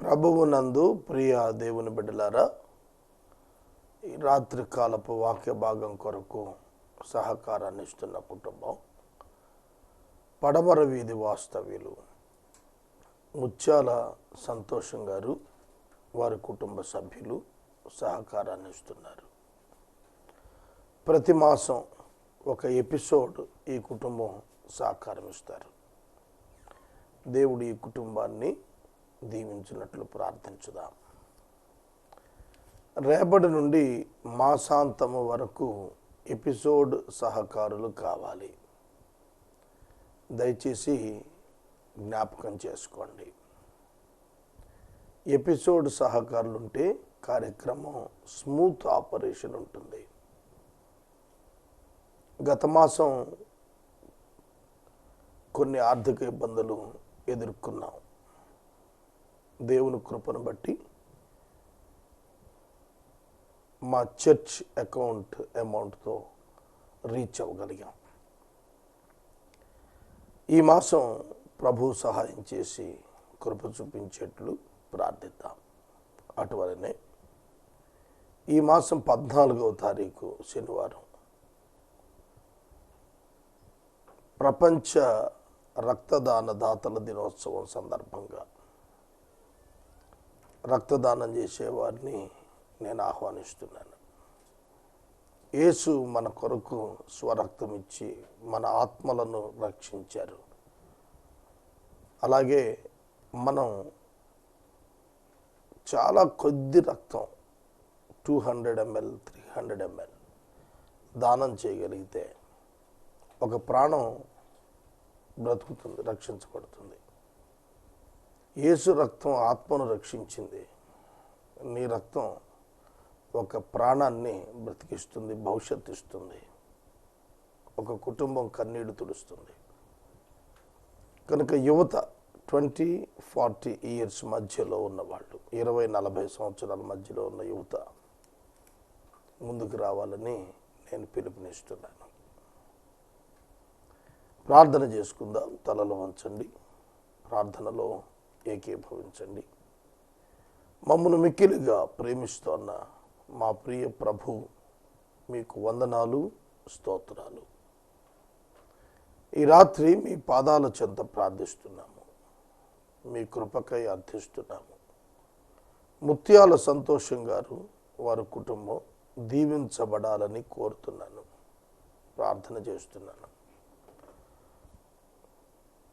ప్రభువునందు ప్రియ దేవుని బిడ్డలారా ఈ రాత్రి కాలపు వాక్య భాగం కొరకు సహకారాన్ని ఇస్తున్న కుటుంబం పడమర వీధి వాస్తవ్యులు ముత్యాల సంతోషం గారు వారి కుటుంబ సభ్యులు సహకారాన్ని ఇస్తున్నారు. ప్రతి మాసం ఒక ఎపిసోడ్ ఈ కుటుంబం సహకారం ఇస్తారు. దేవుడు ఈ కుటుంబాన్ని దీవించినట్లు ప్రార్థించుదాం. రేపటి నుండి మాసాంతము వరకు ఎపిసోడ్ సహకారులు కావాలి. దయచేసి జ్ఞాపకం చేసుకోండి. ఎపిసోడ్ సహకారులు ఉంటే కార్యక్రమం స్మూత్ ఆపరేషన్ ఉంటుంది. గత మాసం కొన్ని ఆర్థిక ఇబ్బందులు ఎదుర్కొన్నాం. దేవుని కృపను బట్టి మా చర్చ్ అకౌంట్ అమౌంట్తో రీచ్ అవ్వగలిగాం. ఈ మాసం ప్రభు సహాయం చేసి కృప చూపించేట్లు ప్రార్థిద్దాం. అటువలనే ఈ మాసం పద్నాలుగవ తారీఖు శనివారం ప్రపంచ రక్తదాన దాతల దినోత్సవం సందర్భంగా రక్తదానం చేసేవారిని నేను ఆహ్వానిస్తున్నాను. యేసు మన కొరకు స్వరక్తం ఇచ్చి మన ఆత్మలను రక్షించారు. అలాగే మనం చాలా కొద్ది రక్తం two hundred ML three hundred ML దానం చేయగలిగితే ఒక ప్రాణం బ్రతుకుతుంది రక్షించబడుతుంది. యేసు రక్తం ఆత్మను రక్షించింది. నీ రక్తం ఒక ప్రాణాన్ని బ్రతికిస్తుంది భవిష్యత్తు ఇస్తుంది. ఒక కుటుంబం కన్నీడు తుడుస్తుంది. కనుక యువత ట్వంటీ ఫార్టీ ఇయర్స్ మధ్యలో ఉన్నవాళ్ళు ఇరవై నలభై సంవత్సరాల మధ్యలో ఉన్న యువత ముందుకు రావాలని నేను పిలుపునిస్తున్నాను. ప్రార్థన చేసుకుందాం తలలో వంచండి. ప్రార్థనలో ఏకీభవించండి. మమ్మను మిక్కిలిగా ప్రేమిస్తోన్న మా ప్రియ ప్రభు మీకు వందనాలు స్తోత్రాలు. ఈ రాత్రి మీ పాదాల చెంత ప్రార్థిస్తున్నాము. మీ కృపకై అర్థిస్తున్నాము. ముత్యాల సంతోషం గారు వారి కుటుంబం దీవించబడాలని కోరుతున్నాను. ప్రార్థన చేస్తున్నాను.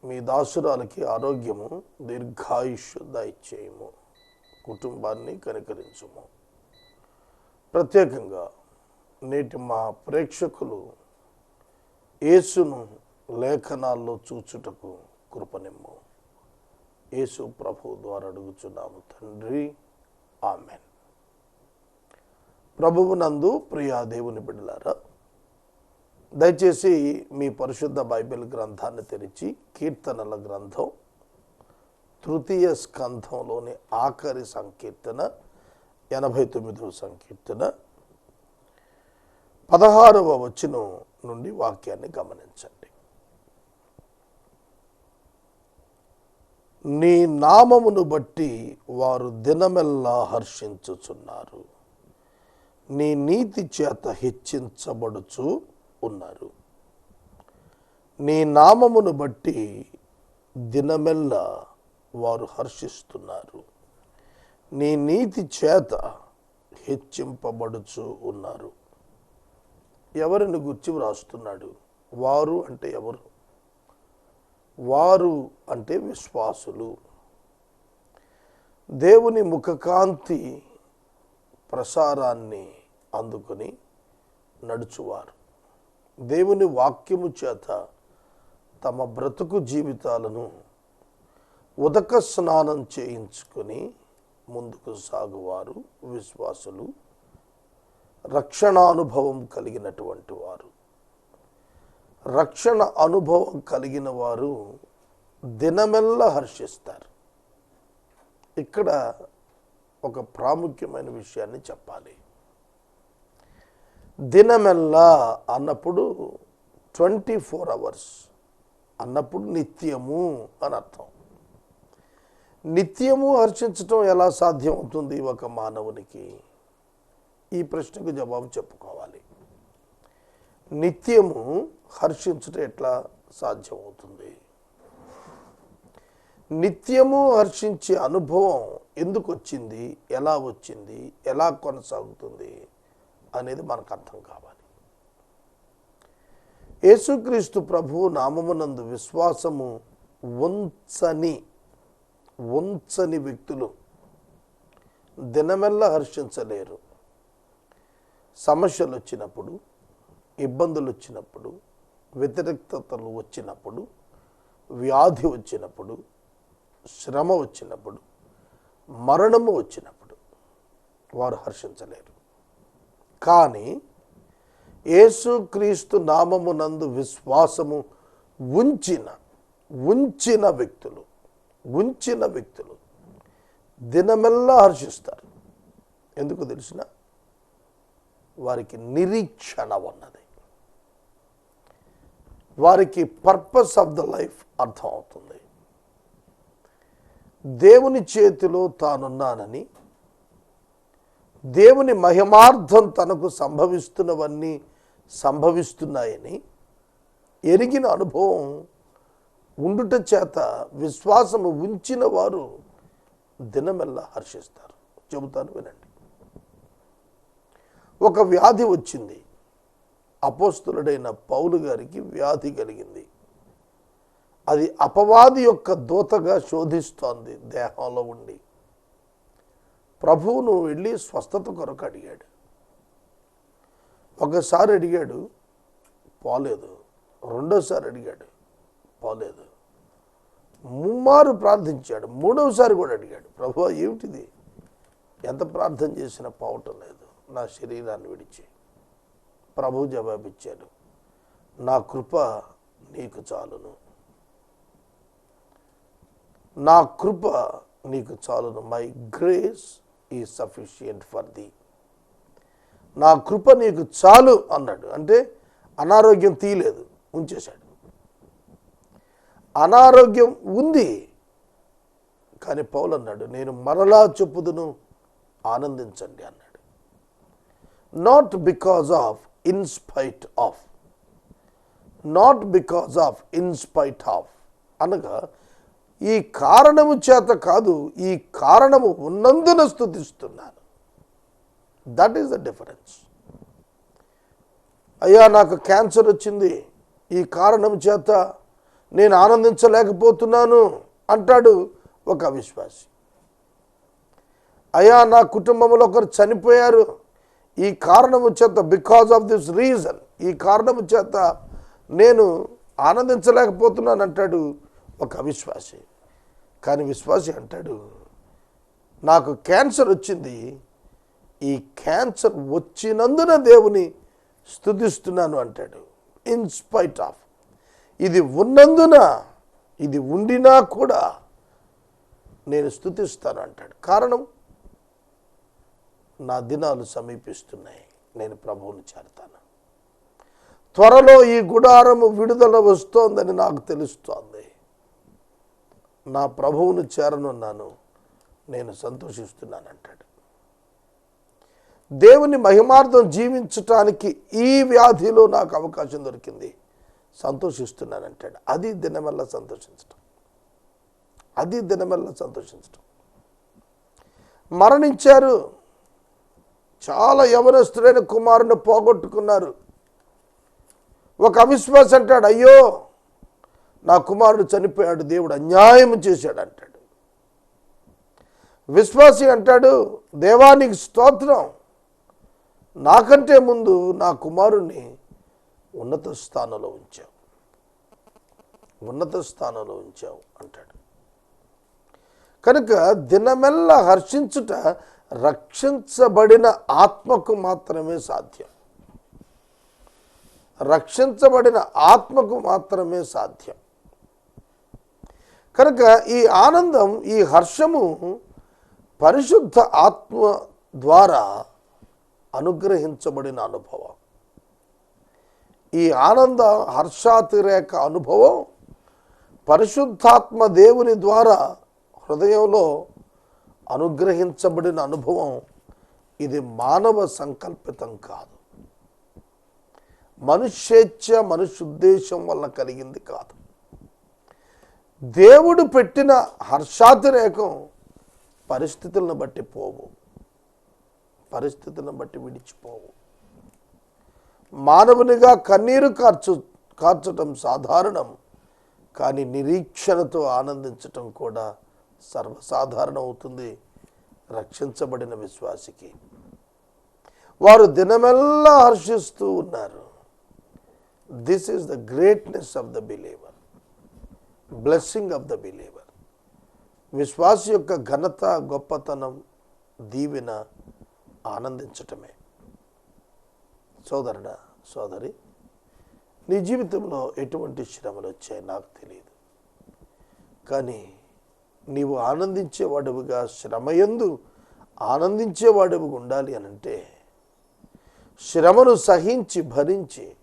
మీ దాసురాలకి ఆరోగ్యము దీర్ఘాయుష్ దయచేయము. కుటుంబాన్ని కనికరించుము. ప్రత్యేకంగా నేటి మా ప్రేక్షకులు యేసును లేఖనాల్లో చూచుటకు కృపనిమ్ము. యేసు ప్రభు ద్వారా అడుగుచున్నాము తండ్రి. ఆమెన్. ప్రభువునందు ప్రియా దేవుని బిడ్డలారా దయచేసి మీ పరిశుద్ధ బైబిల్ గ్రంథాన్ని తెరిచి కీర్తనల గ్రంథం తృతీయ స్కంధంలోని ఆఖరి సంకీర్తన ఎనభై తొమ్మిదవ సంకీర్తన పదహారవ వచనం నుండి వాక్యాన్ని గమనించండి. నీ నామమును బట్టి వారు దినమెల్లా హర్షించుచున్నారు. నీ నీతి చేత హెచ్చించబడుచు ఉన్నారు. నీ నామమును బట్టి దినమెల్లా వారు హర్షిస్తున్నారు. నీ నీతి చేత హెచ్చింపబడుచు ఉన్నారు. ఎవరిని గుర్చి వ్రాస్తున్నాడు? వారు అంటే ఎవరు? వారు అంటే విశ్వాసులు. దేవుని ముఖకాంతి ప్రసారాన్ని అందుకొని నడుచువారు. దేవుని వాక్యము చేత తమ బ్రతుకు జీవితాలను ఉదక స్నానం చేయించుకొని ముందుకు సాగువారు విశ్వాసులు రక్షణానుభవం కలిగినటువంటి వారు. రక్షణ అనుభవం కలిగిన వారు దినమెల్లా హర్షిస్తారు. ఇక్కడ ఒక ప్రాముఖ్యమైన విషయాన్ని చెప్పాలి. దినమెల్లా అన్నప్పుడు ట్వంటీ ఫోర్ అవర్స్ అన్నప్పుడు నిత్యము అని అర్థం. నిత్యము హర్షించటం ఎలా సాధ్యం అవుతుంది ఒక మానవునికి? ఈ ప్రశ్నకు జవాబు చెప్పుకోవాలి. నిత్యము హర్షించటం ఎట్లా సాధ్యం అవుతుంది నిత్యము హర్షించే అనుభవం ఎందుకు వచ్చింది ఎలా వచ్చింది? ఎలా కొనసాగుతుంది? అనేది మనకు అర్థం కావాలి. యేసుక్రీస్తు ప్రభువు నామమునందు విశ్వాసము ఉంచని ఉంచని వ్యక్తులు దినమెల్లా హర్షించలేరు. సమస్యలు వచ్చినప్పుడు ఇబ్బందులు వచ్చినప్పుడు వ్యతిరేక్తతలు వచ్చినప్పుడు వ్యాధి వచ్చినప్పుడు శ్రమ వచ్చినప్పుడు మరణము వచ్చినప్పుడు వారు హర్షించలేరు. కానీ యేసుక్రీస్తు నామమునందు విశ్వాసము ఉంచిన ఉంచిన వ్యక్తులు ఉంచిన వ్యక్తులు దినమెల్లా హర్షిస్తారు. ఎందుకు తెలిసిన? వారికి నిరీక్షణ ఉన్నది. వారికి పర్పస్ ఆఫ్ ద లైఫ్ అర్థం అవుతుంది దేవుని చేతిలో తానున్నానని దేవుని మహిమార్థం తనకు సంభవిస్తున్నవన్నీ సంభవిస్తున్నాయని ఎరిగిన అనుభవం ఉండుట చేత విశ్వాసము ఉంచిన వారు దినమెల్లా హర్షిస్తారు. చెబుతాను వినండి. ఒక వ్యాధి వచ్చింది. అపోస్తులుడైన పౌలు గారికి వ్యాధి కలిగింది. అది అపవాది యొక్క దూతగా శోధిస్తోంది దేహంలో ఉండి. ప్రభువును వెళ్ళి స్వస్థత కొరకు అడిగాడు. ఒకసారి అడిగాడు పోలేదు. రెండోసారి అడిగాడు పోలేదు. ముమ్మారు ప్రార్థించాడు. మూడవసారి కూడా అడిగాడు ప్రభు ఏమిటిది? ఎంత ప్రార్థన చేసినా పోవటం లేదు. నా శరీరాన్ని విడిచి. ప్రభు జవాబిచ్చాడు నా కృప నీకు చాలును. నా కృప నీకు చాలును. My grace is sufficient for the నా కృప నీకు చాలు అన్నాడు. అంటే అనారోగ్యం తీయలేదు. ఉంచేశాడు. అనారోగ్యం ఉంది. కానీ పౌలు అన్నాడు నేను మరలా చెప్పుదును ఆనందించండి అన్నాడు. Not because of in spite of not because of in spite of అనగా ఈ కారణము చేత కాదు ఈ కారణము ఉన్నందున స్థుతిస్తున్నాను దట్ ఈస్ ద డిఫరెన్స్ అయ్యా నాకు క్యాన్సర్ వచ్చింది. ఈ కారణం చేత నేను ఆనందించలేకపోతున్నాను అంటాడు ఒక అవిశ్వాసి అయ్యా నా కుటుంబంలో ఒకరు చనిపోయారు. ఈ కారణము చేత బికాజ్ ఆఫ్ దిస్ రీజన్ ఈ కారణము చేత నేను ఆనందించలేకపోతున్నాను అంటాడు ఒక అవిశ్వాసి కానీ విశ్వాసి అంటాడు నాకు క్యాన్సర్ వచ్చింది. ఈ క్యాన్సర్ వచ్చినందున దేవుని స్థుతిస్తున్నాను అంటాడు. ఇన్స్పైట్ ఆఫ్ ఇది ఉన్నందున ఇది ఉండినా కూడా నేను స్థుతిస్తాను అంటాడు. కారణం? నా దినాలు సమీపిస్తున్నాయి. నేను ప్రభువుని చేరతాను. త్వరలో ఈ గుడారము విడుదల వస్తోందని నాకు తెలుస్తోంది. నా ప్రభువును చేరనున్నాను నేను సంతోషిస్తున్నాను అంటాడు దేవుని మహిమార్థం జీవించటానికి ఈ వ్యాధిలో నాకు అవకాశం దొరికింది. సంతోషిస్తున్నాను అంటాడు అది దినమెల్లా సంతోషించటం. అది దినమెల్లా సంతోషించటం. మరణించారు. చాలా యవనస్తుడైన కుమారుని పోగొట్టుకున్నారు. ఒక అవిశ్వాసం అంటాడు అయ్యో నా కుమారుడు చనిపోయాడు దేవుడు అన్యాయం చేశాడు అంటాడు. విశ్వాసి అంటాడు దేవానికి స్తోత్రం. నాకంటే ముందు నా కుమారుణ్ణి ఉన్నత స్థానంలో ఉంచావు. ఉన్నత స్థానంలో ఉంచావు అంటాడు. కనుక దినమెల్ల హర్షించుట రక్షించబడిన ఆత్మకు మాత్రమే సాధ్యం. రక్షించబడిన ఆత్మకు మాత్రమే సాధ్యం. కనుక ఈ ఆనందం ఈ హర్షము పరిశుద్ధ ఆత్మ ద్వారా అనుగ్రహించబడిన అనుభవం. ఈ ఆనంద హర్షాతిరేక అనుభవం పరిశుద్ధాత్మ దేవుని ద్వారా హృదయంలో అనుగ్రహించబడిన అనుభవం ఇది మానవ సంకల్పితం కాదు. మనుష్యేచ్ఛ మనుష్యుద్దేశం వల్ల కలిగింది కాదు. దేవుడు పెట్టిన హర్షాతిరేకం పరిస్థితులను బట్టి పోవు. పరిస్థితులను బట్టి విడిచిపోవు. మానవునిగా కన్నీరు కార్చు కార్చటం సాధారణం కానీ నిరీక్షణతో ఆనందించటం కూడా సర్వసాధారణం అవుతుంది రక్షించబడిన విశ్వాసికి. వారు దినమెల్లా హర్షిస్తూ ఉన్నారు. This is the greatness of the believer blessing of the believer విశ్వాస యొక్క ఘనత గొప్పతనం దీవెన ఆనందించటమే. సోదరుడా సోదరి నీ జీవితంలో ఎటువంటి శ్రమలు వచ్చాయి నాకు తెలియదు. కానీ నీవు ఆనందించేవాడుగా శ్రమయందు ఆనందించేవాడుగా ఉండాలి అనంటే శ్రమను సహించి భరించి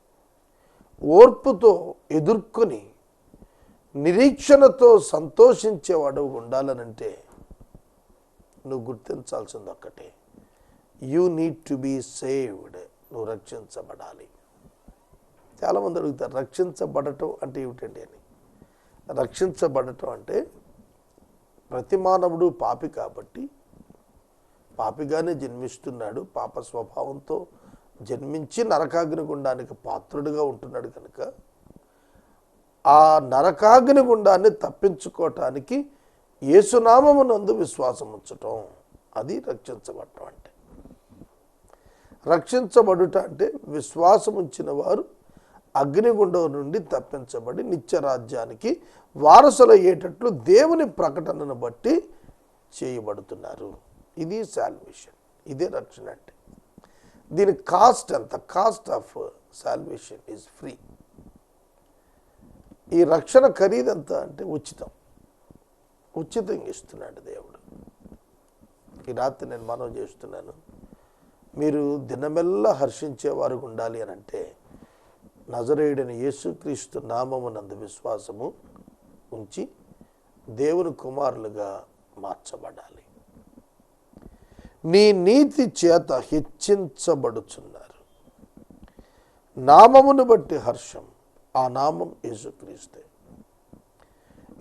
ఓర్పుతో ఎదుర్కొని నిరీక్షణతో సంతోషించేవాడు ఉండాలనంటే నువ్వు గుర్తించాల్సింది ఒక్కటే you need to be saved నువ్వు రక్షించబడాలి. చాలామంది అడుగుతారు రక్షించబడటం అంటే ఏమిటండి అని? రక్షించబడటం అంటే ప్రతి మానవుడు పాపి కాబట్టి పాపిగానే జన్మిస్తున్నాడు. పాప స్వభావంతో జన్మించి నరకాగ్ని గుండానికి పాత్రుడిగా ఉంటున్నాడు కనుక ఆ నరకాగ్ని గుండాన్ని తప్పించుకోవటానికి యేసునామమునందు విశ్వాసం ఉంచటం అది రక్షించబడటం అంటే. రక్షించబడుట అంటే విశ్వాసం ఉంచిన వారు అగ్నిగుండం నుండి తప్పించబడి నిత్య రాజ్యానికి వారసులయ్యేటట్లు దేవుని ప్రకటనను బట్టి చేయబడుతున్నారు. ఇది శాల్వేషన్ ఇదే రక్షణ అంటే. దీని కాస్ట్ ఎంత? Cost of salvation is free ఈ రక్షణ ఖరీదంతా అంటే ఉచితం. ఉచితంగా ఇస్తున్నాడు దేవుడు. ఈ రాత్రి నేను మనవి చేస్తున్నాను. మీరు దినమెల్లా హర్షించేవారు ఉండాలి అని అంటే నజరేయుడైన యేసుక్రీస్తు నామమునందు విశ్వాసము ఉంచి దేవుని కుమారులుగా మార్చబడాలి. నీ నీతి చేత హెచ్చించబడుచున్నారు. నామమును బట్టి హర్షం. ఆ నామం యేసుక్రీస్తే.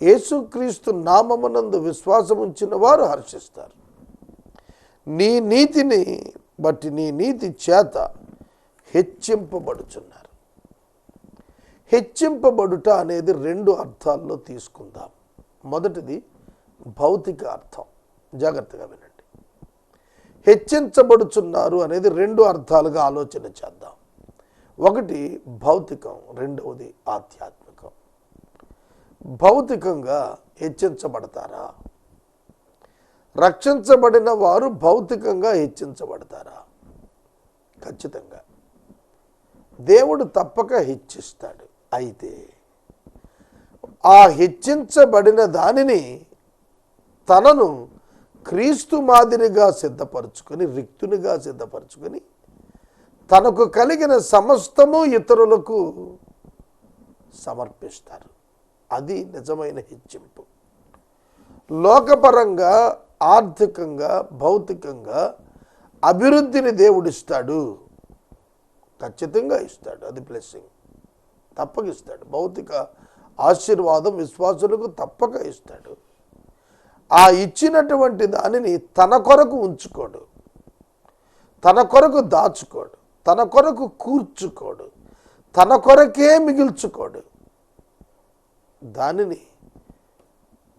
యేసుక్రీస్తు నామమునందు విశ్వాసం ఉంచిన వారు హర్షిస్తారు. నీ నీతిని బట్టి నీ నీతి చేత హెచ్చింపబడుచున్నారు. హెచ్చింపబడుట అనేది రెండు అర్థాల్లో తీసుకుందాం. మొదటిది భౌతిక అర్థం. జాగ్రత్తగా వినండి. హెచ్చించబడుచున్నారు అనేది రెండు అర్థాలుగా ఆలోచన చేద్దాం. ఒకటి భౌతికం రెండవది ఆధ్యాత్మికం. భౌతికంగా హెచ్చించబడతారా? రక్షించబడిన వారు భౌతికంగా హెచ్చించబడతారా? ఖచ్చితంగా. దేవుడు తప్పక హెచ్చిస్తాడు. అయితే ఆ హెచ్చించబడిన దానిని తనను క్రీస్తు మాదిరిగా సిద్ధపరచుకొని రిక్తునిగా సిద్ధపరచుకొని తనకు కలిగిన సమస్తము ఇతరులకు సమర్పిస్తారు. అది నిజమైన హెచ్చింపు. లోకపరంగా ఆర్థికంగా భౌతికంగా అభివృద్ధిని దేవుడిస్తాడు. ఖచ్చితంగా ఇస్తాడు. అది బ్లెస్సింగ్ తప్పక ఇస్తాడు భౌతిక ఆశీర్వాదం విశ్వాసులకు తప్పక ఇస్తాడు. ఆ ఇచ్చినటువంటి దానిని తన కొరకు ఉంచుకోడు. తన కొరకు దాచుకోడు. తన కొరకు కూర్చుకోడు తన కొరకే మిగిల్చుకోడు. దానిని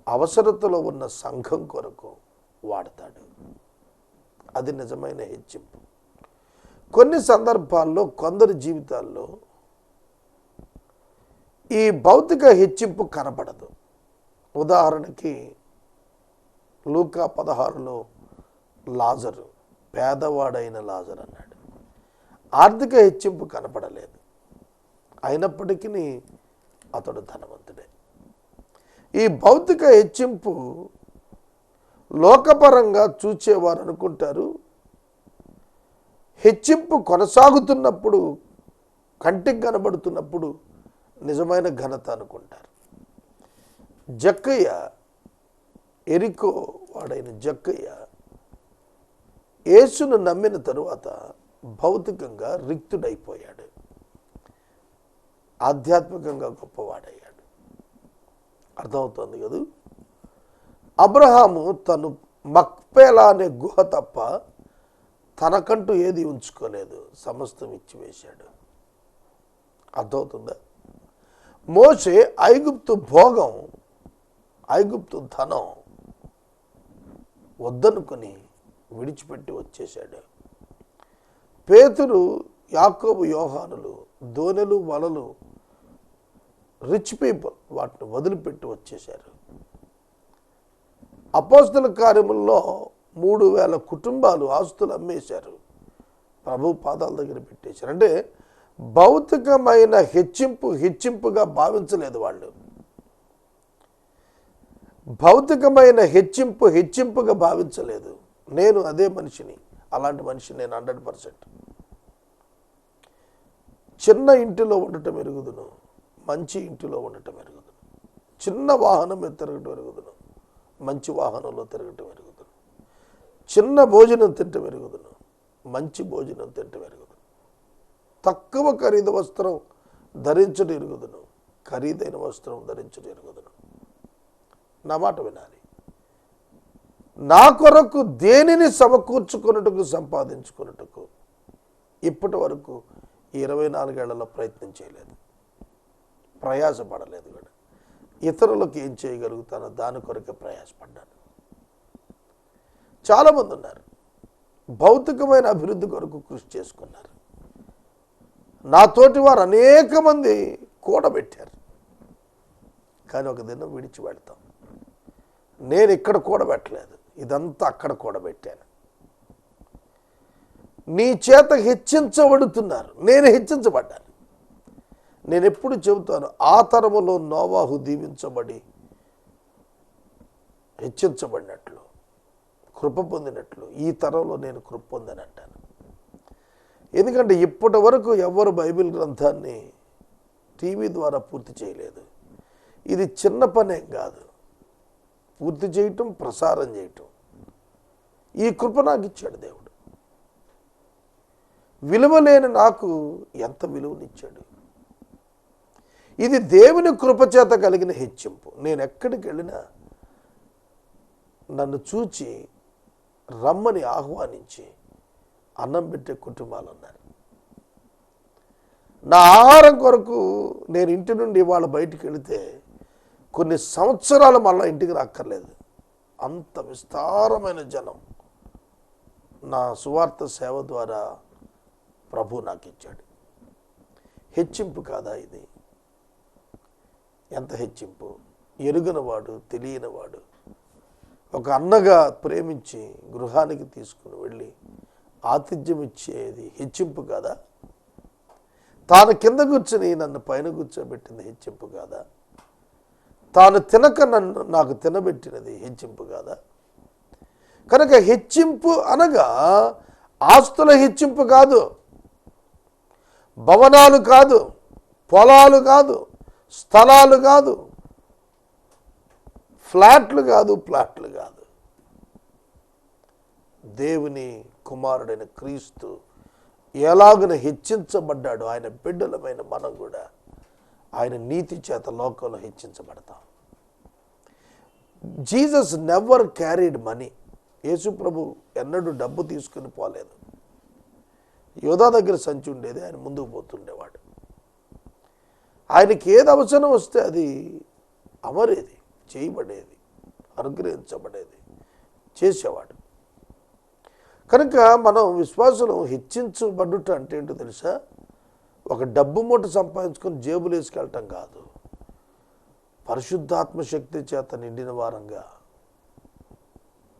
అవసరతలో ఉన్న సంఘం కొరకు వాడతాడు. అది నిజమైన హెచ్చింపు. కొన్ని సందర్భాల్లో కొందరి జీవితాల్లో ఈ భౌతిక హెచ్చింపు కనపడదు ఉదాహరణకి లూకా పదహారులో లాజరు పేదవాడైన లాజర్ అన్నాడు. ఆర్థిక హెచ్చింపు కనపడలేదు. అయినప్పటికీ అతడు ధనవంతుడే. ఈ భౌతిక హెచ్చింపు లోకపరంగా చూచేవారు అనుకుంటారు హెచ్చింపు కొనసాగుతున్నప్పుడు కంటికి కనబడుతున్నప్పుడు నిజమైన ఘనత అనుకుంటారు. జక్కయ్య ఎరికో వాడైన జక్కయ్య యేసును నమ్మిన తరువాత భౌతికంగా రిక్తుడైపోయాడు. ఆధ్యాత్మికంగా గొప్పవాడయ్యాడు. అర్థమవుతుంది కదూ? అబ్రహాము తను మక్పేలా అనే గుహ తప్ప తనకంటూ ఏది ఉంచుకోలేదు. సమస్తం ఇచ్చివేశాడు. అర్థమవుతుందా? మోసే ఐగుప్తు భోగం ఐగుప్తు ధనం వద్దనుకొని విడిచిపెట్టి వచ్చేశాడు. పేతురు యాకోబు యోహానులు దోనెలు వలలు రిచ్ పీపుల్ వాటిని వదిలిపెట్టి వచ్చేశారు. అపోస్తుల కార్యముల్లో మూడు వేల కుటుంబాలు ఆస్తులు అమ్మేశారు. ప్రభు పాదాల దగ్గర పెట్టేశారు. అంటే భౌతికమైన హెచ్చింపు హెచ్చింపుగా భావించలేదు వాళ్ళు. భౌతికమైన హెచ్చింపు హెచ్చింపుగా భావించలేదు. నేను అదే మనిషిని. అలాంటి మనిషి నేను హండ్రెడ్ పర్సెంట్. చిన్న ఇంటిలో ఉండటం ఎరుగుదును మంచి ఇంటిలో ఉండటం ఎరుగుదును చిన్న వాహనం మీద తిరగటం ఎరుగుదును మంచి వాహనంలో తిరగటం ఎరుగుదును చిన్న భోజనం తింటం ఎరుగుదును మంచి భోజనం తింటం ఎరుగుదును. తక్కువ ఖరీదు వస్త్రం ధరించడం ఎరుగుదును ఖరీదైన వస్త్రం ధరించడం ఎరుగుదును. నా మాట వినాలి. నా కొరకు దేనిని సమకూర్చుకున్నట్టుకు సంపాదించుకున్నట్టుకు ఇప్పటి వరకు ఇరవై నాలుగేళ్ళలో ప్రయత్నం చేయలేదు. ప్రయాసపడలేదు కూడా. ఇతరులకు ఏం చేయగలుగుతానో దాని కొరకే ప్రయాసపడ్డాను. చాలామంది ఉన్నారు. భౌతికమైన అభివృద్ధి కొరకు కృషి చేసుకున్నారు. నాతోటి వారు అనేక మంది కూడబెట్టారు. కానీ ఒక దినం విడిచి వెళ్తాం. నేను ఇక్కడ కూడబెట్టలేదు. ఇదంతా అక్కడ కూడబెట్టాను. నీ చేత హెచ్చించబడుతున్నారు. నేను హెచ్చించబడ్డాను. నేను ఎప్పుడు చెబుతాను ఆ తరములో నోవాహు దీవించబడి హెచ్చించబడినట్లు కృప పొందినట్లు ఈ తరంలో నేను కృప పొందని అంటాను ఎందుకంటే ఇప్పటి వరకు ఎవరు బైబిల్ గ్రంథాన్ని టీవీ ద్వారా పూర్తి చేయలేదు. ఇది చిన్న పనేం కాదు. పూర్తి చేయటం ప్రసారం చేయటం. ఈ కృప నాకు ఇచ్చాడు దేవుడు. విలువ లేని నాకు ఎంత విలువనిచ్చాడు. ఇది దేవుని కృపచేత కలిగిన హెచ్చింపు. నేను ఎక్కడికి వెళ్ళినా నన్ను చూచి రమ్మని ఆహ్వానించి అన్నం పెట్టే కుటుంబాలు ఉన్నారు నా ఆహారం కొరకు నేను ఇంటి నుండి ఇవాళ బయటికి వెళితే కొన్ని సంవత్సరాలు మళ్ళీ ఇంటికి రాక్కర్లేదు. అంత విస్తారమైన జనం నా సువార్త సేవ ద్వారా ప్రభు నాకు ఇచ్చాడు హెచ్చింపు కాదా ఇది? ఎంత హెచ్చింపు? ఎరుగనవాడు తెలియనివాడు. ఒక అన్నగా ప్రేమించి గృహానికి తీసుకుని వెళ్ళి ఆతిథ్యం ఇచ్చేది హెచ్చింపు కాదా? తాను కింద కూర్చుని నన్ను పైన కూర్చోబెట్టింది హెచ్చింపు కాదా? తాను తినక నన్ను నాకు తినబెట్టినది హెచ్చింపు కాదా? కనుక హెచ్చింపు అనగా ఆస్తుల హెచ్చింపు కాదు భవనాలు కాదు పొలాలు కాదు స్థలాలు కాదు ఫ్లాట్లు కాదు ప్లాట్లు కాదు. దేవుని కుమారుడైన క్రీస్తు ఎలాగున హెచ్చించబడ్డాడు? ఆయన బిడ్డలమైన మనం కూడా ఆయన నీతి చేత లోకంలో హెచ్చించబడతాం. Jesus never carried money. యేసుప్రభు ఎన్నడూ డబ్బు తీసుకుని పోలేదు. యోధా దగ్గర సంచి ఉండేది ఆయన ముందుకు పోతుండేవాడు. ఆయనకి ఏది అవసరం వస్తే అది అమరేది చేయబడేది అనుగ్రహించబడేది చేసేవాడు. కనుక మనం విశ్వాసం హెచ్చించబడుట అంటే ఏంటో తెలుసా? ఒక డబ్బు మూట సంపాదించుకొని జేబులు వేసుకెళ్ళటం కాదు. పరిశుద్ధాత్మ శక్తి చేత నిండిన వారంగా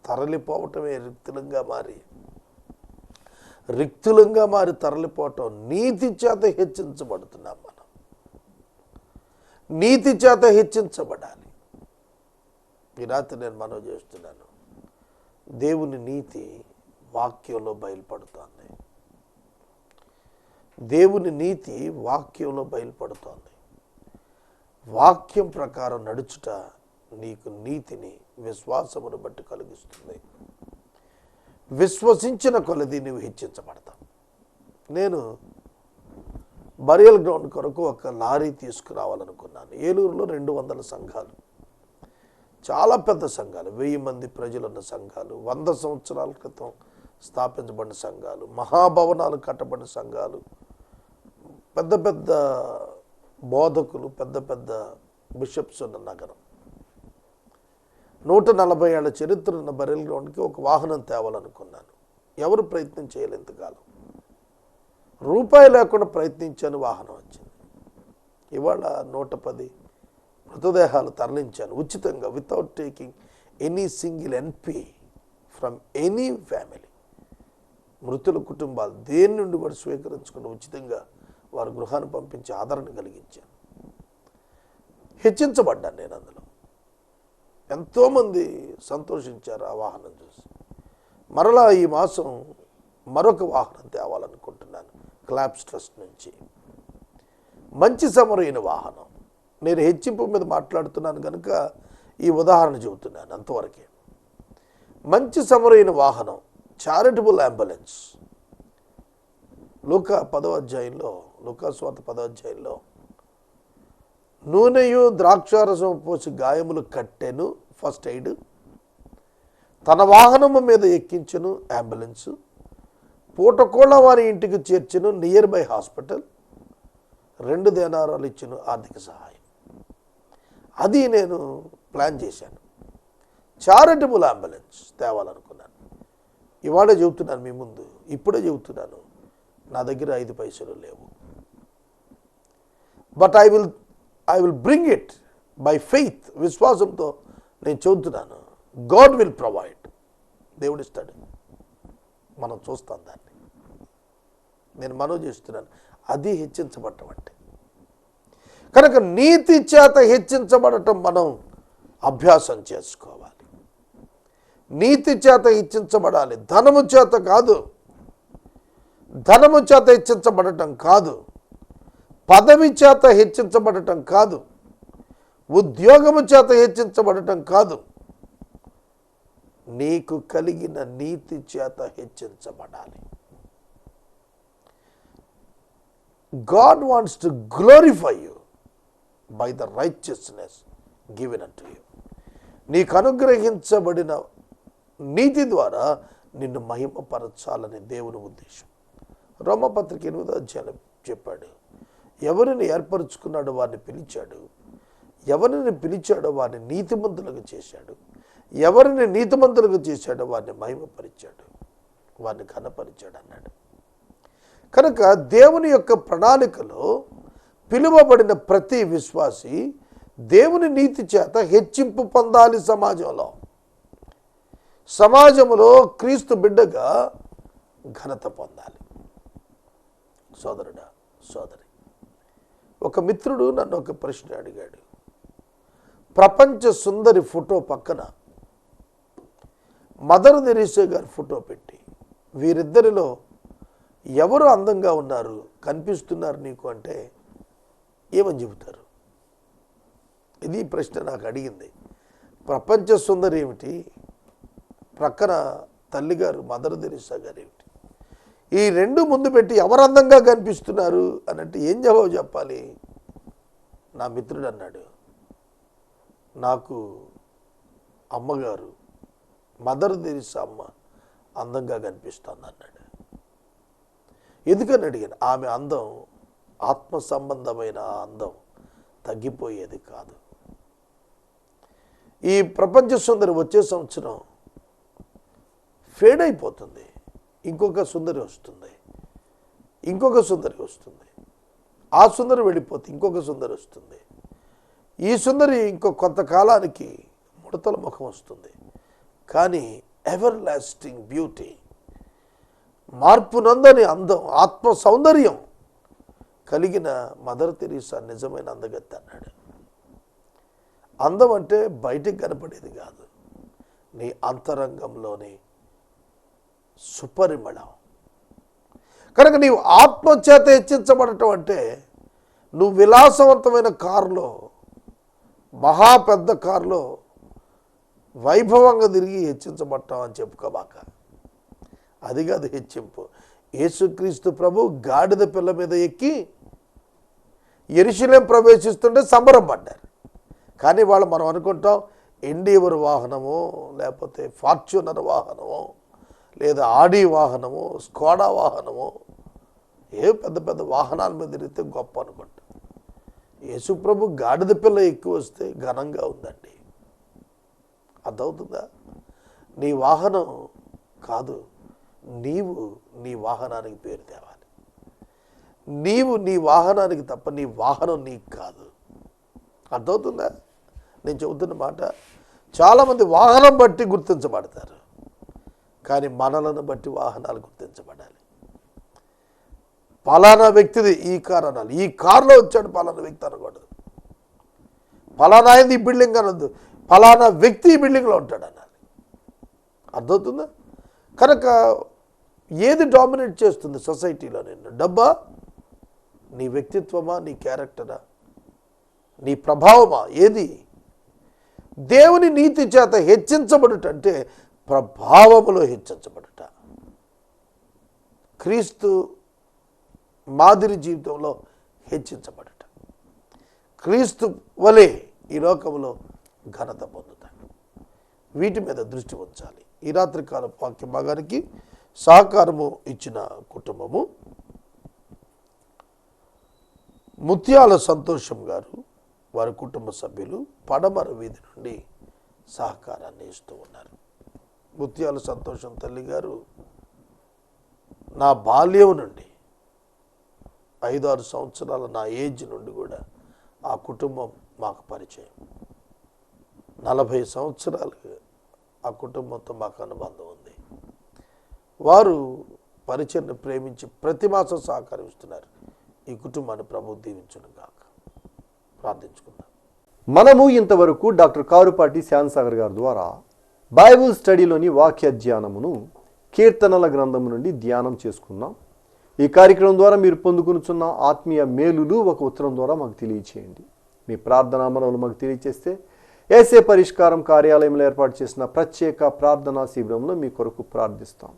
తరలిపోవటమే రిక్తులంగా మారి రిక్తులంగా మారి తరలిపోవటం నీతి చేత హెచ్చించబడుతున్నాం మనం. నీతి చేత హెచ్చించబడాలి. ఈ నేను మనం చేస్తున్నాను. దేవుని నీతి వాక్యంలో బయలుపడుతోంది. దేవుని నీతి వాక్యంలో బయలుపడుతోంది. వాక్యం ప్రకారం నడుచుట నీకు నీతిని విశ్వాసమును బట్టి కలిగిస్తుంది. విశ్వసించిన కొలది నువ్వు హెచ్చించబడతావు. నేను బరియల్ గ్రౌండ్ కొరకు ఒక లారీ తీసుకురావాలనుకున్నాను. ఏలూరులో రెండు వందల సంఘాలు. చాలా పెద్ద సంఘాలు. వెయ్యి మంది ప్రజలున్న సంఘాలు వంద సంవత్సరాల క్రితం స్థాపించబడిన సంఘాలు మహాభవనాలు కట్టబడిన సంఘాలు పెద్ద పెద్ద బోధకులు పెద్ద పెద్ద బిషప్స్ ఉన్న నగరం. నూట నలభై ఏళ్ళ చరిత్ర ఉన్న బరెల్ గ్రౌండ్కి ఒక వాహనం తేవాలనుకున్నాను. ఎవరు ప్రయత్నం చేయలేదు కాలం రూపాయి లేకుండా ప్రయత్నించాను వాహనం వచ్చింది. ఇవాళ నూట పది మృతదేహాలు తరలించాను. ఉచితంగా వితౌట్ టేకింగ్ ఎనీ సింగిల్ ఎన్పీ ఫ్రమ్ ఎనీ ఫ్యామిలీ మృతుల కుటుంబాలు దేని నుండి కూడా స్వీకరించుకుని ఉచితంగా వారి గృహాన్ని పంపించి ఆదరణ కలిగించాను హెచ్చించబడ్డాను నేను అందులో. ఎంతోమంది సంతోషించారు ఆ వాహనం చూసి. మరలా ఈ మాసం మరొక వాహనం తేవాలనుకుంటున్నాను క్లాప్స్ ట్రస్ట్ నుంచి. మంచి సమరైన వాహనం. నేను హెచ్చింపు మీద మాట్లాడుతున్నాను కనుక ఈ ఉదాహరణ చెబుతున్నాను అంతవరకే. మంచి సమరైన వాహనం చారిటబుల్ అంబులెన్స్ లూకా పదో అధ్యాయంలో లూకాస్వార్త పదో అధ్యాయంలో నూనెయు ద్రాక్షారసం పోసి గాయములు కట్టెను ఫస్ట్ ఎయిడ్. తన వాహనము మీద ఎక్కించెను అంబులెన్స్. పూటకోళ్ళ వారి ఇంటికి చేర్చను నియర్ బై హాస్పిటల్. రెండు దేనారాలు ఇచ్చిన ఆర్థిక సహాయం. అది నేను ప్లాన్ చేశాను. చారిటబుల్ అంబులెన్స్ తేవాలనుకున్నాను. ఇవాళ చెబుతున్నాను మీ ముందు ఇప్పుడే చెబుతున్నాను. నా దగ్గర ఐదు పైసలు లేవు. But I will I will bring it by faith విశ్వాసంతో నేను చెబుతున్నాను. గాడ్ విల్ ప్రొవైడ్ దేవుడిస్తాడు మనం చూస్తాం దాన్ని. నేను మనవి చేస్తున్నాను. అది హెచ్చించబడటం అంటే. కనుక నీతి చేత హెచ్చించబడటం మనం అభ్యాసం చేసుకోవాలి. నీతి చేత హెచ్చించబడాలి. ధనము చేత కాదు. ధనము చేత హెచ్చించబడటం కాదు. పదవి చేత హెచ్చించబడటం కాదు. ఉద్యోగము చేత హెచ్చించబడటం కాదు. నీకు కలిగిన నీతి చేత హెచ్చించబడాలి. God wants to glorify you by the righteousness given unto you. నీకు అనుగ్రహించబడిన నీతి ద్వారా నిన్ను మహిమపరచాలని దేవుని ఉద్దేశం. రోమపత్రిక ఎనిమిదో అధ్యాయం చెప్పాడు. ఎవరిని ఏర్పరచుకున్నాడో వారిని పిలిచాడు. ఎవరిని పిలిచాడో వారిని నీతిమంతులుగా చేశాడు. ఎవరిని నీతిమంతులుగా చేశాడో వారిని మహిమపరిచాడు. వారిని ఘనపరిచాడు అన్నాడు. కనుక దేవుని యొక్క ప్రణాళికలో పిలువబడిన ప్రతి విశ్వాసి దేవుని నీతి చేత హెచ్చింపు పొందాలి సమాజంలో. సమాజంలో క్రీస్తు బిడ్డగా ఘనత పొందాలి. సోదరుడా సోదరి. ఒక మిత్రుడు నన్ను ఒక ప్రశ్న అడిగాడు. ప్రపంచ సుందరి ఫోటో పక్కన మదర్ తెరీసా గారి ఫోటో పెట్టి వీరిద్దరిలో ఎవరు అందంగా ఉన్నారు కనిపిస్తున్నారు నీకు అంటే ఏమని చెబుతారు? ఇది ప్రశ్న నాకు అడిగింది. ప్రపంచ సుందరి ఏమిటి? ప్రక్కన తల్లిగారు మదర్ తెరీసా గారు ఏమిటి ఈ రెండు ముందు పెట్టి ఎవరు అందంగా కనిపిస్తున్నారు అని అంటే ఏం జవాబు చెప్పాలి? నా మిత్రుడు అన్నాడు. నాకు అమ్మగారు మదర్ తెరీసా అమ్మ అందంగా కనిపిస్తుంది అన్నాడు. ఎందుకని అడిగాను? ఆమె అందం ఆత్మ సంబంధమైన అందం తగ్గిపోయేది కాదు. ఈ ప్రపంచ సుందరి వచ్చే సంవత్సరం ఫేడ్ అయిపోతుంది. ఇంకొక సుందరి వస్తుంది. ఇంకొక సుందరి వస్తుంది. ఆ సుందరి వెళ్ళిపోతే ఇంకొక సుందరి వస్తుంది. ఈ సుందరి ఇంకో కొంతకాలానికి ముడతల ముఖం వస్తుంది. కానీ ఎవర్ లాస్టింగ్ బ్యూటీ. మార్పునందని అందం ఆత్మ సౌందర్యం కలిగిన మదర్ తెరీసా నిజమైన అందగత్త అన్నాడు. అందం అంటే బయటికి కనపడేది కాదు. నీ అంతరంగంలోని సుపరిమళం. కనుక నీవు ఆత్మచేత హెచ్చించబడటం అంటే నువ్వు విలాసవంతమైన కారులో మహా పెద్ద కారులో వైభవంగా తిరిగి హెచ్చించబడటం అని చెప్పుకోబాక అది కాదు హెచ్చింపు. యేసుక్రీస్తు ప్రభు గాడిద పిల్ల మీద ఎక్కి ఎరుశలేం ప్రవేశిస్తుంటే సంబరం పడ్డారు. కానీ వాళ్ళు మనం అనుకుంటాం ఎన్డీవర్ వాహనము లేకపోతే ఫార్చ్యూనర్ వాహనము లేదా ఆడి వాహనము స్కోడా వాహనము ఏ పెద్ద పెద్ద వాహనాల మీద తిరిగితే గొప్ప అనుకుంటాం. యేసుప్రభు గాడిద పిల్ల ఎక్కువ వస్తే ఘనంగా ఉందండి. అర్థమవుతుందా? నీ వాహనం కాదు నీవు నీ వాహనానికి పేరు తేవాలి. నీవు నీ వాహనానికి తప్ప నీ వాహనం నీకు కాదు. అర్థమవుతుందా? నేను చెబుతున్న మాట చాలామంది వాహనం బట్టి గుర్తించబడతారు. కానీ మనలను బట్టి వాహనాలు గుర్తించబడాలి. పలానా వ్యక్తిది ఈ కార్ అనాలి ఈ కార్లో వచ్చాడు పలానా వ్యక్తి అనకూడదు. పలానా అయింది ఈ బిల్డింగ్ అనొద్దు. పలానా వ్యక్తి ఈ బిల్డింగ్లో ఉంటాడు అనాలి. అర్థమవుతుందా? కనుక ఏది డామినేట్ చేస్తుంది సొసైటీలో నిన్ను? డబ్బా? నీ వ్యక్తిత్వమా? నీ క్యారెక్టరా? నీ ప్రభావమా? ఏది? దేవుని నీతి చేత హెచ్చించబడుటంటే ప్రభావములో హెచ్చించబడుట క్రీస్తు మాదిరి జీవితంలో హెచ్చించబడుట క్రీస్తు వలె ఈ లోకంలో ఘనత పొందుతాడు. వీటి మీద దృష్టి ఉంచాలి. ఈ రాత్రికాల వాక్య భాగానికి సహకారము ఇచ్చిన కుటుంబము. ముత్యాల సంతోషం గారు వారి కుటుంబ సభ్యులు పడమర వీధి నుండి సహకారాన్ని ఇస్తూ ఉన్నారు. ముత్యాల సంతోషం తల్లి గారు నా బాల్యం నుండి ఐదారు సంవత్సరాల నా ఏజ్ నుండి కూడా ఆ కుటుంబం మాకు పరిచయం. నలభై సంవత్సరాలు ఆ కుటుంబంతో మాకు అనుబంధం ఉంది. వారు పరిచయను ప్రేమించి ప్రతి మాసం సహకరిస్తున్నారు. ఈ కుటుంబాన్ని ప్రభు దీవించడం కాక ప్రార్థించుకుందాం. మనము ఇంతవరకు డాక్టర్ కారుపాటి శ్యాన్సాగర్ గారి ద్వారా బైబుల్ స్టడీలోని వాక్య ధ్యానమును కీర్తనల గ్రంథము నుండి ధ్యానం చేసుకున్నాం. ఈ కార్యక్రమం ద్వారా మీరు పొందుకునుచున్న ఆత్మీయ మేలులు ఒక ఉత్తరం ద్వారా మాకు తెలియచేయండి. మీ ప్రార్థనా మనవులు మాకు తెలియచేస్తే ఏసే పరిష్కారం కార్యాలయంలో ఏర్పాటు చేసిన ప్రత్యేక ప్రార్థనా శిబిరంలో మీ కొరకు ప్రార్థిస్తాం.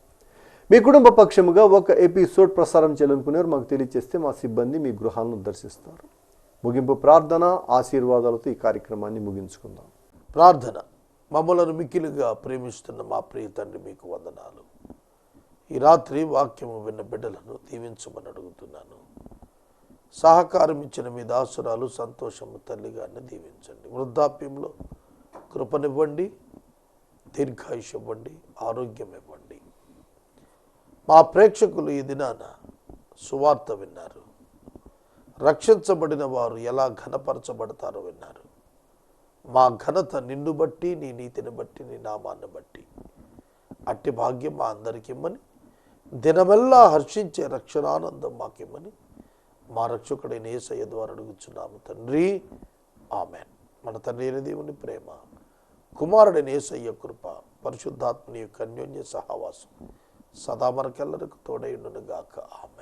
మీ కుటుంబ పక్షముగా ఒక ఎపిసోడ్ ప్రసారం చేయాలనుకునేవారు మాకు తెలియచేస్తే మా సిబ్బంది మీ గృహాలను దర్శిస్తారు. ముగింపు ప్రార్థన ఆశీర్వాదాలతో ఈ కార్యక్రమాన్ని ముగించుకుందాం. ప్రార్థన. మమ్మలను మిక్కిలుగా ప్రేమిస్తున్న మా ప్రియ తండ్రి మీకు వందనాలు. ఈ రాత్రి వాక్యము విన్న బిడ్డలను దీవించమని అడుగుతున్నాను. సహకారం ఇచ్చిన మీ దాసురాలు సంతోషము తల్లిగారిని దీవించండి. వృద్ధాప్యంలో కృపనివ్వండి దీర్ఘాయుష్ ఇవ్వండి ఆరోగ్యం ఇవ్వండి మా ప్రేక్షకులు ఈ దినాన సువార్త విన్నారు. రక్షించబడిన వారు ఎలా ఘనపరచబడతారో విన్నారు. మా ఘనత నిన్ను బట్టి నీ నీతిని బట్టి నీ నామాన్ని బట్టి. అట్టి భాగ్యం మా అందరికి ఇమ్మని దినమెల్లా హర్షించే రక్షణానందం మాకిమ్మని. మా రక్షకుడైన ఏసయ్య ద్వారా అడుగుచున్నాము తండ్రి. ఆమె మన తండ్రి అయిన దేవుని ప్రేమ కుమారుడైన ఏసయ్య కృప పరిశుద్ధాత్మని యొక్క అన్యోన్య సహవాసం సదా మనకెల్లరికి తోడైండును గాక ఆమె